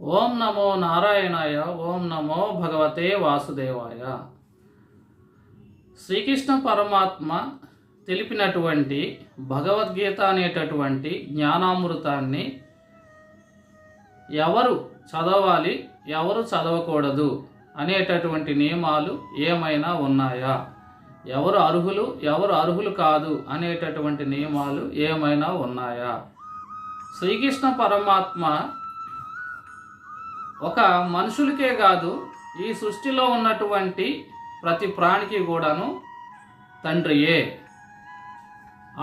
ఓం నమో నారాయణాయ ఓం నమో భగవతే వాసుదేవాయ. శ్రీకృష్ణ పరమాత్మ తెలిపినటువంటి భగవద్గీత అనేటటువంటి జ్ఞానామృతాన్ని ఎవరు చదవాలి ఎవరు చదవకూడదు అనేటటువంటి నియమాలు ఏమైనా ఉన్నాయా? ఎవరు అర్హులు ఎవరు అర్హులు కాదు అనేటటువంటి నియమాలు ఏమైనా ఉన్నాయా? శ్రీకృష్ణ పరమాత్మ ఒక మనుషులకే కాదు ఈ సృష్టిలో ఉన్నటువంటి ప్రతి ప్రాణికి కూడాను తండ్రియే.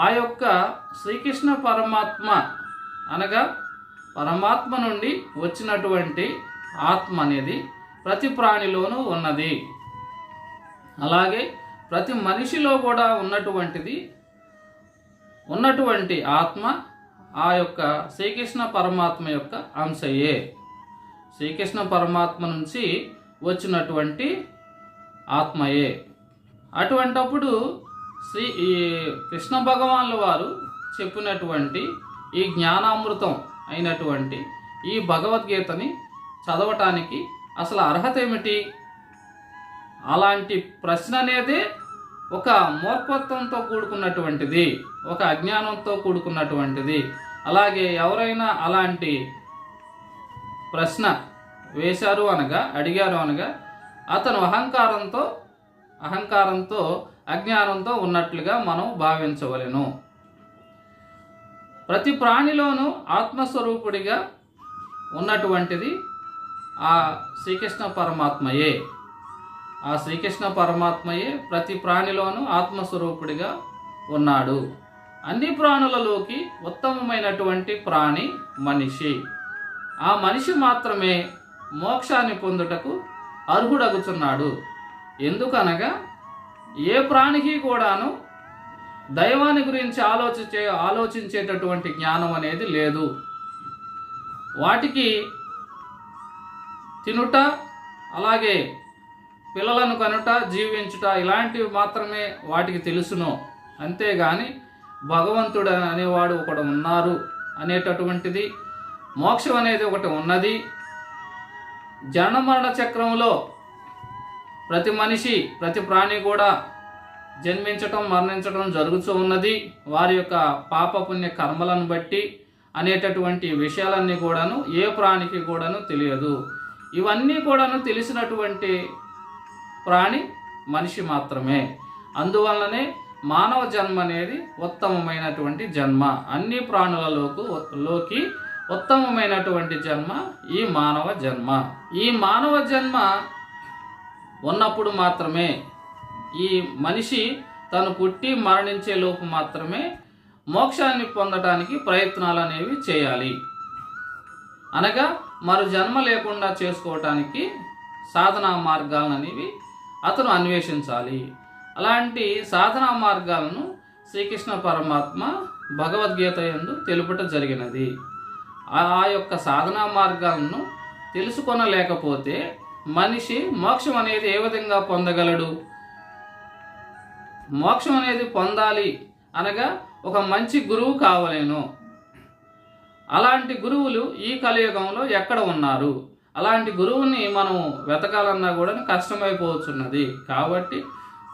ఆ యొక్క శ్రీకృష్ణ పరమాత్మ అనగా పరమాత్మ నుండి వచ్చినటువంటి ఆత్మ అనేది ప్రతి ప్రాణిలోనూ ఉన్నది. అలాగే ప్రతి మనిషిలో కూడా ఉన్నటువంటిది ఉన్నటువంటి ఆత్మ ఆ యొక్క శ్రీకృష్ణ పరమాత్మ యొక్క అంశయే. శ్రీకృష్ణ పరమాత్మ నుంచి వచ్చినటువంటి ఆత్మయే. అటువంటప్పుడు శ్రీ ఈ కృష్ణ భగవాన్ల వారు చెప్పినటువంటి ఈ జ్ఞానామృతం అయినటువంటి ఈ భగవద్గీతని చదవటానికి అసలు అర్హత ఏమిటి? అలాంటి ప్రశ్న అనేది ఒక మూర్ఖత్వంతో కూడుకున్నటువంటిది ఒక అజ్ఞానంతో కూడుకున్నటువంటిది. అలాగే ఎవరైనా అలాంటి ప్రశ్న వేశారు అనగా అడిగారు అనగా అతను అహంకారంతో అహంకారంతో అజ్ఞానంతో ఉన్నట్లుగా మనం భావించవలెను. ప్రతి ప్రాణిలోనూ ఆత్మస్వరూపుడిగా ఉన్నటువంటిది ఆ శ్రీకృష్ణ పరమాత్మయే. ఆ శ్రీకృష్ణ పరమాత్మయే ప్రతి ప్రాణిలోనూ ఆత్మస్వరూపుడిగా ఉన్నాడు. అన్ని ప్రాణులలోకి ఉత్తమమైనటువంటి ప్రాణి మనిషి. ఆ మనిషి మాత్రమే మోక్షాన్ని పొందుటకు అర్హుడగుచున్నాడు. ఎందుకనగా ఏ ప్రాణికి కూడాను దైవాన్ని గురించి ఆలోచించే ఆలోచించేటటువంటి జ్ఞానం అనేది లేదు. వాటికి తినుట అలాగే పిల్లలను కనుట జీవించుట ఇలాంటివి మాత్రమే వాటికి తెలుసును. అంతేగాని భగవంతుడు అనేవాడు ఒకడు ఉన్నారు అనేటటువంటిది మోక్షం అనేది ఒకటి ఉన్నది. జనన మరణ చక్రంలో ప్రతి మనిషి ప్రతి ప్రాణి కూడా జన్మించటం మరణించటం జరుగుతూ ఉన్నది. వారి యొక్క పాపపుణ్య కర్మలను బట్టి అనేటటువంటి విషయాలన్నీ కూడాను ఏ ప్రాణికి కూడాను తెలియదు. ఇవన్నీ కూడాను తెలిసినటువంటి ప్రాణి మనిషి మాత్రమే. అందువలననే మానవ జన్మ అనేది ఉత్తమమైనటువంటి జన్మ. అన్ని ప్రాణులలోకి లోకి ఉత్తమమైనటువంటి జన్మ ఈ మానవ జన్మ. ఈ మానవ జన్మ ఉన్నప్పుడు మాత్రమే ఈ మనిషి తను పుట్టి మరణించే లోపు మాత్రమే మోక్షాన్ని పొందడానికి ప్రయత్నాలు అనేవి చేయాలి. అనగా మరో జన్మ లేకుండా చేసుకోవటానికి సాధనా మార్గాలను అనేవి అతను అన్వేషించాలి. అలాంటి సాధనా మార్గాలను శ్రీకృష్ణ పరమాత్మ భగవద్గీత ఎందు తెలుపుట జరిగినది. ఆ యొక్క సాధనా మార్గాలను తెలుసుకొనలేకపోతే మనిషి మోక్షం అనేది ఏ విధంగా పొందగలడు? మోక్షం అనేది పొందాలి అనగా ఒక మంచి గురువు కావలేను. అలాంటి గురువులు ఈ కలియుగంలో ఎక్కడ ఉన్నారు? అలాంటి గురువుని మనం వెతకాలన్నా కూడా కష్టమైపోతున్నది కాబట్టి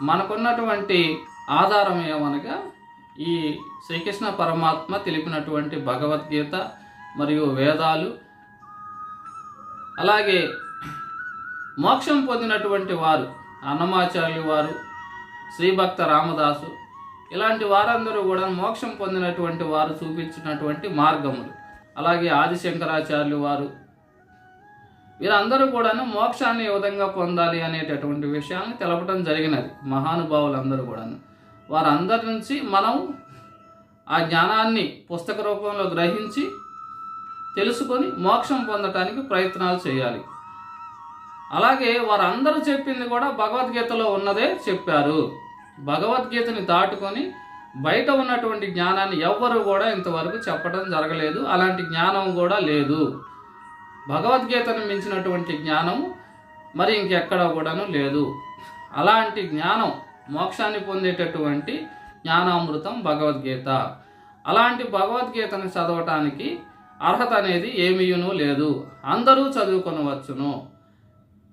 మనకున్నటువంటి ఆధారం ఏమనగా ఈ శ్రీకృష్ణ పరమాత్మ తెలిపినటువంటి భగవద్గీత మరియు వేదాలు. అలాగే మోక్షం పొందినటువంటి వారు అన్నమాచార్యులు వారు శ్రీభక్త రామదాసు ఇలాంటి వారందరూ కూడా మోక్షం పొందినటువంటి వారు చూపించినటువంటి మార్గములు. అలాగే ఆదిశంకరాచార్యులు వారు వీరందరూ కూడాను మోక్షాన్ని ఏ విధంగా పొందాలి అనేటటువంటి విషయాన్ని తెలపడం జరిగినది. మహానుభావులందరూ కూడాను. వారందరి నుంచి మనం ఆ జ్ఞానాన్ని పుస్తక రూపంలో గ్రహించి తెలుసుకొని మోక్షం పొందటానికి ప్రయత్నాలు చేయాలి. అలాగే వారందరూ చెప్పింది కూడా భగవద్గీతలో ఉన్నదే చెప్పారు. భగవద్గీతని దాటుకొని బయట ఉన్నటువంటి జ్ఞానాన్ని ఎవ్వరు కూడా ఇంతవరకు చెప్పడం జరగలేదు. అలాంటి జ్ఞానం కూడా లేదు. భగవద్గీతను మించినటువంటి జ్ఞానం మరి ఇంకెక్కడ కూడాను లేదు. అలాంటి జ్ఞానం మోక్షాన్ని పొందేటటువంటి జ్ఞానామృతం భగవద్గీత. అలాంటి భగవద్గీతను చదవటానికి అర్హత అనేది ఏమీయును లేదు. అందరూ చదువుకొనవచ్చును.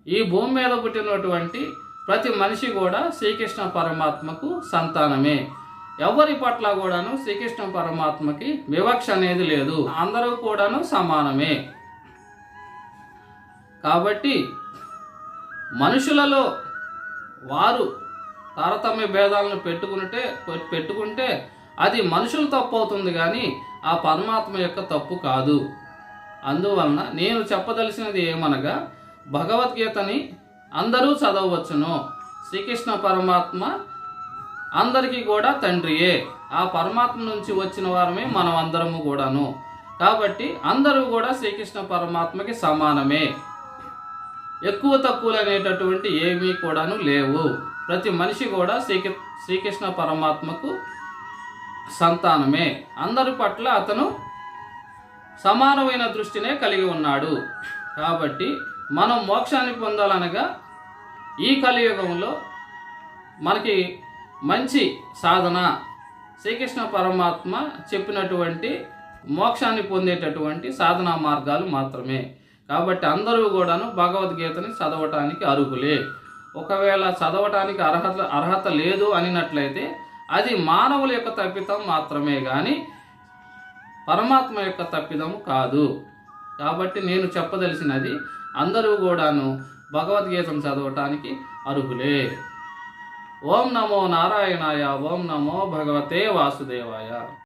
ఈ భూమి మీద పుట్టినటువంటి ప్రతి మనిషి కూడా శ్రీకృష్ణ పరమాత్మకు సంతానమే. ఎవరి పట్ల కూడాను శ్రీకృష్ణ పరమాత్మకి వివక్ష అనేది లేదు. అందరూ కూడాను సమానమే. కాబట్టి మనుషులలో వారు తారతమ్య భేదాలను పెట్టుకుంటే పెట్టుకుంటే అది మనుషులు తప్పు అవుతుంది కానీ ఆ పరమాత్మ యొక్క తప్పు కాదు. అందువలన నేను చెప్పదలసినది ఏమనగా భగవద్గీతని అందరూ చదవవచ్చును. శ్రీకృష్ణ పరమాత్మ అందరికీ కూడా తండ్రియే. ఆ పరమాత్మ నుంచి వచ్చిన వారమే మనం అందరము కూడాను. కాబట్టి అందరూ కూడా శ్రీకృష్ణ పరమాత్మకి సమానమే. ఎక్కువ తక్కువలు అనేటటువంటి ఏమీ కూడాను లేవు. ప్రతి మనిషి కూడా శ్రీకి శ్రీకృష్ణ పరమాత్మకు సంతానమే. అందరి పట్ల అతను సమానమైన దృష్టినే కలిగి ఉన్నాడు. కాబట్టి మనం మోక్షాన్ని పొందాలనగా ఈ కలియుగంలో మనకి మంచి సాధన శ్రీకృష్ణ పరమాత్మ చెప్పినటువంటి మోక్షాన్ని పొందేటటువంటి సాధనా మార్గాలు మాత్రమే. కాబట్టి అందరూ కూడాను భగవద్గీతని చదవటానికి అర్హులే. ఒకవేళ చదవటానికి అర్హత అర్హత లేదు అనినట్లయితే అది మానవుల యొక్క తప్పిదం మాత్రమే కానీ పరమాత్మ యొక్క తప్పిదం కాదు. కాబట్టి నేను చెప్పదలిసినది అందరూ కూడాను భగవద్గీతను చదవటానికి అర్హులే. ఓం నమో నారాయణాయ ఓం నమో భగవతే వాసుదేవాయ.